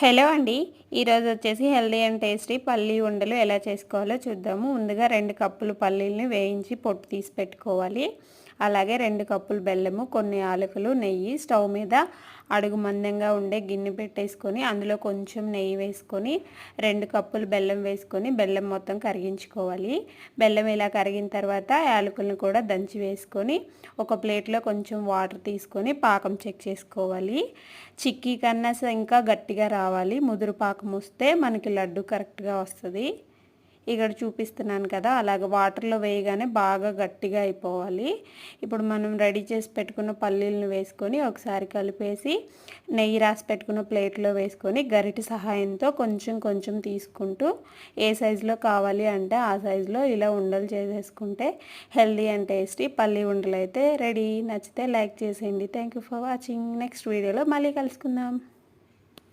Hello అండి. ఈరోజు వచ్చేసి హెల్దీ అండ్ టేస్టీ పల్లీ ఉండలు ఎలా చేసుకోవాలో చూద్దాము. ముందుగా రెండు కప్పులు పల్లీలని వేయించి పొట్టు తీసి పెట్టుకోవాలి. అలాగే రెండు కప్పులు బెల్లము కొన్ని ఆలుకలు నెయ్యి స్టవ్ మీద అడుగు మందంగా ఉండే గిన్నె పెట్టేసుకొని అందులో కొంచెం నెయ్యి వేసుకొని రెండు కప్పులు బెల్లం వేసుకొని బెల్లం మొత్తం కరిగించుకోవాలి. బెల్లం ఇలా కరిగిన తర్వాత యాలకులను కూడా దంచి వేసుకొని ఒక ప్లేట్లో కొంచెం వాటర్ తీసుకొని పాకం చెక్ చేసుకోవాలి. చిక్కీ కన్నా ఇంకా గట్టిగా రావాలి ముదురు పాకం వస్తే మనకి లడ్డు కరెక్ట్గా వస్తుంది. ఇక్కడ చూపిస్తున్నాను కదా అలాగ వాటర్లో వేయగానే బాగా గట్టిగా అయిపోవాలి. ఇప్పుడు మనం రెడీ చేసి పెట్టుకున్న పల్లీలను వేసుకొని ఒకసారి కలిపేసి నెయ్యి రాసి పెట్టుకున్న ప్లేట్లో వేసుకొని గరిటి సహాయంతో కొంచెం కొంచెం తీసుకుంటూ ఏ సైజులో కావాలి అంటే ఆ సైజులో ఇలా ఉండలు చేసేసుకుంటే హెల్దీ అండ్ టేస్టీ పల్లీ ఉండలు అయితే రెడీ. నచ్చితే లైక్ చేసేయండి. Thank you for watching. Next వీడియోలో మళ్ళీ కలుసుకుందాం.